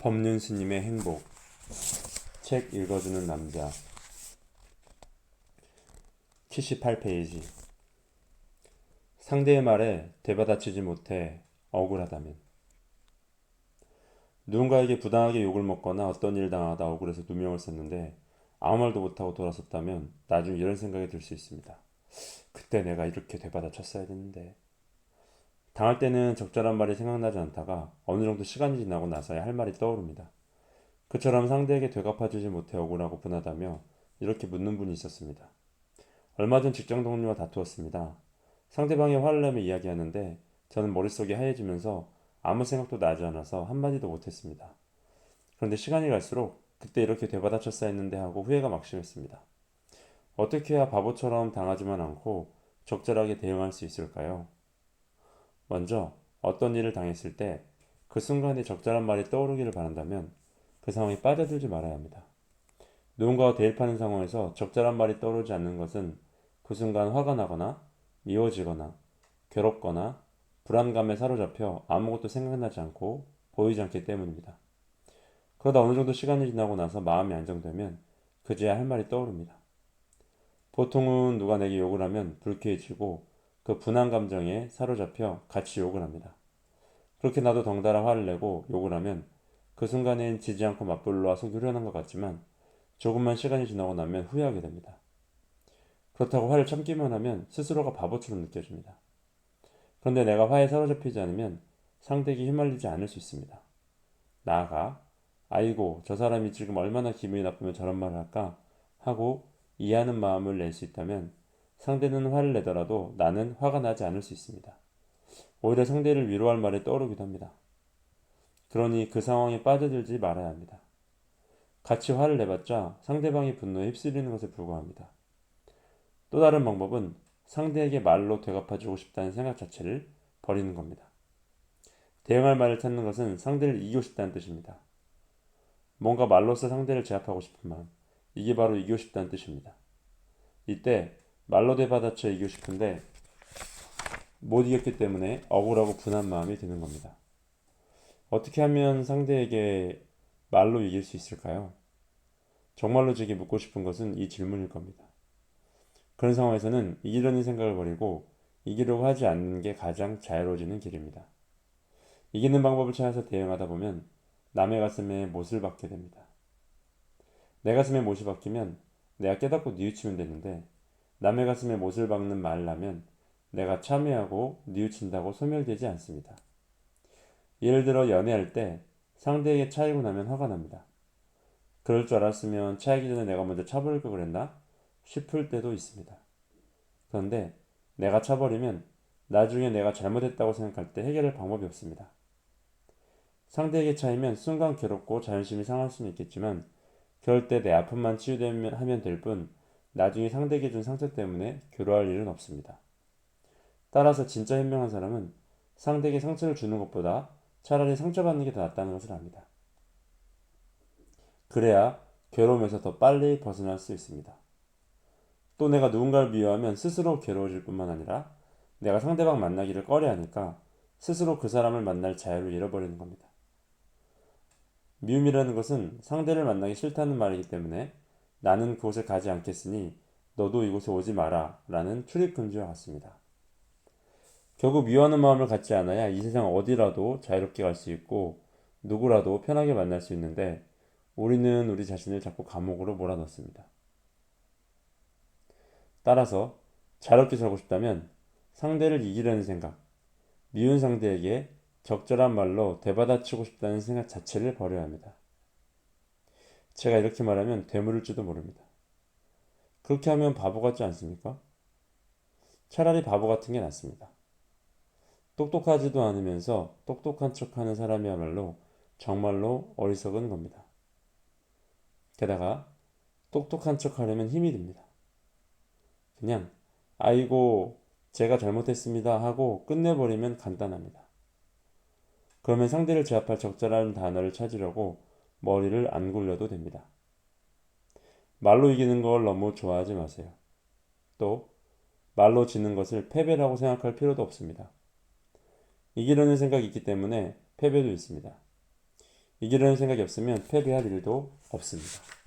법륜 스님의 행복. 책 읽어주는 남자. 78페이지. 상대의 말에 대받아치지 못해 억울하다면. 누군가에게 부당하게 욕을 먹거나 어떤 일을 당하다 억울해서 누명을 썼는데 아무 말도 못하고 돌아섰다면 나중에 이런 생각이 들 수 있습니다. 그때 내가 이렇게 되받아쳤어야 됐는데 당할 때는 적절한 말이 생각나지 않다가 어느 정도 시간이 지나고 나서야 할 말이 떠오릅니다. 그처럼 상대에게 되갚아주지 못해 억울하고 분하다며 이렇게 묻는 분이 있었습니다. 얼마 전 직장 동료와 다투었습니다. 상대방이 화를 내며 이야기하는데 저는 머릿속이 하얘지면서 아무 생각도 나지 않아서 한마디도 못했습니다. 그런데 시간이 갈수록 그때 이렇게 되받아쳤어야 했는데 하고 후회가 막심했습니다. 어떻게 해야 바보처럼 당하지만 않고 적절하게 대응할 수 있을까요? 먼저 어떤 일을 당했을 때 그 순간에 적절한 말이 떠오르기를 바란다면 그 상황에 빠져들지 말아야 합니다. 누군가와 대립하는 상황에서 적절한 말이 떠오르지 않는 것은 그 순간 화가 나거나 미워지거나 괴롭거나 불안감에 사로잡혀 아무것도 생각나지 않고 보이지 않기 때문입니다. 그러다 어느 정도 시간이 지나고 나서 마음이 안정되면 그제야 할 말이 떠오릅니다. 보통은 누가 내게 욕을 하면 불쾌해지고 그 분한 감정에 사로잡혀 같이 욕을 합니다. 그렇게 나도 덩달아 화를 내고 욕을 하면 그 순간엔 지지 않고 속이 후련한 것 같지만 조금만 시간이 지나고 나면 후회하게 됩니다. 그렇다고 화를 참기만 하면 스스로가 바보처럼 느껴집니다. 그런데 내가 화에 사로잡히지 않으면 상대에게 휘말리지 않을 수 있습니다. 나아가 아이고 저 사람이 지금 얼마나 기분이 나쁘면 저런 말을 할까 하고 이해하는 마음을 낼 수 있다면 상대는 화를 내더라도 나는 화가 나지 않을 수 있습니다. 오히려 상대를 위로할 말이 떠오르기도 합니다. 그러니 그 상황에 빠져들지 말아야 합니다. 같이 화를 내봤자 상대방이 분노에 휩쓸리는 것에 불과합니다. 또 다른 방법은 상대에게 말로 되갚아주고 싶다는 생각 자체를 버리는 겁니다. 대응할 말을 찾는 것은 상대를 이기고 싶다는 뜻입니다. 뭔가 말로써 상대를 제압하고 싶은 마음, 이게 바로 이기고 싶다는 뜻입니다. 이때 말로 대받아쳐 이기고 싶은데 못 이겼기 때문에 억울하고 분한 마음이 드는 겁니다. 어떻게 하면 상대에게 말로 이길 수 있을까요? 정말로 제게 묻고 싶은 것은 이 질문일 겁니다. 그런 상황에서는 이기려는 생각을 버리고 이기려고 하지 않는 게 가장 자유로워지는 길입니다. 이기는 방법을 찾아서 대응하다 보면 남의 가슴에 못을 박게 됩니다. 내 가슴에 못이 박히면 내가 깨닫고 뉘우치면 되는데 남의 가슴에 못을 박는 말을 하면 내가 참여하고 뉘우친다고 소멸되지 않습니다. 예를 들어 연애할 때 상대에게 차이고 나면 화가 납니다. 그럴 줄 알았으면 차이기 전에 내가 먼저 차버릴 걸 그랬나 싶을 때도 있습니다. 그런데 내가 차버리면 나중에 내가 잘못했다고 생각할 때 해결할 방법이 없습니다. 상대에게 차이면 순간 괴롭고 자존심이 상할 수는 있겠지만 그럴 때 내 아픔만 치유되면 하면 될 뿐 나중에 상대에게 준 상처 때문에 괴로워할 일은 없습니다. 따라서 진짜 현명한 사람은 상대에게 상처를 주는 것보다 차라리 상처받는 게 더 낫다는 것을 압니다. 그래야 괴로움에서 더 빨리 벗어날 수 있습니다. 또 내가 누군가를 미워하면 스스로 괴로워질 뿐만 아니라 내가 상대방 만나기를 꺼려하니까 스스로 그 사람을 만날 자유를 잃어버리는 겁니다. 미움이라는 것은 상대를 만나기 싫다는 말이기 때문에 나는 그곳에 가지 않겠으니 너도 이곳에 오지 마라 라는 출입 금지와 같습니다. 결국 미워하는 마음을 갖지 않아야 이 세상 어디라도 자유롭게 갈 수 있고 누구라도 편하게 만날 수 있는데 우리는 우리 자신을 자꾸 감옥으로 몰아넣습니다. 따라서 자유롭게 살고 싶다면 상대를 이기려는 생각, 미운 상대에게 적절한 말로 되받아치고 싶다는 생각 자체를 버려야 합니다. 제가 이렇게 말하면 되물을지도 모릅니다. 그렇게 하면 바보 같지 않습니까? 차라리 바보 같은 게 낫습니다. 똑똑하지도 않으면서 똑똑한 척 하는 사람이야말로 정말로 어리석은 겁니다. 게다가 똑똑한 척 하려면 힘이 듭니다. 그냥, 아이고, 제가 잘못했습니다 하고 끝내버리면 간단합니다. 그러면 상대를 제압할 적절한 단어를 찾으려고 머리를 안 굴려도 됩니다. 말로 이기는 걸 너무 좋아하지 마세요. 또, 말로 지는 것을 패배라고 생각할 필요도 없습니다. 이기려는 생각이 있기 때문에 패배도 있습니다. 이기려는 생각이 없으면 패배할 일도 없습니다.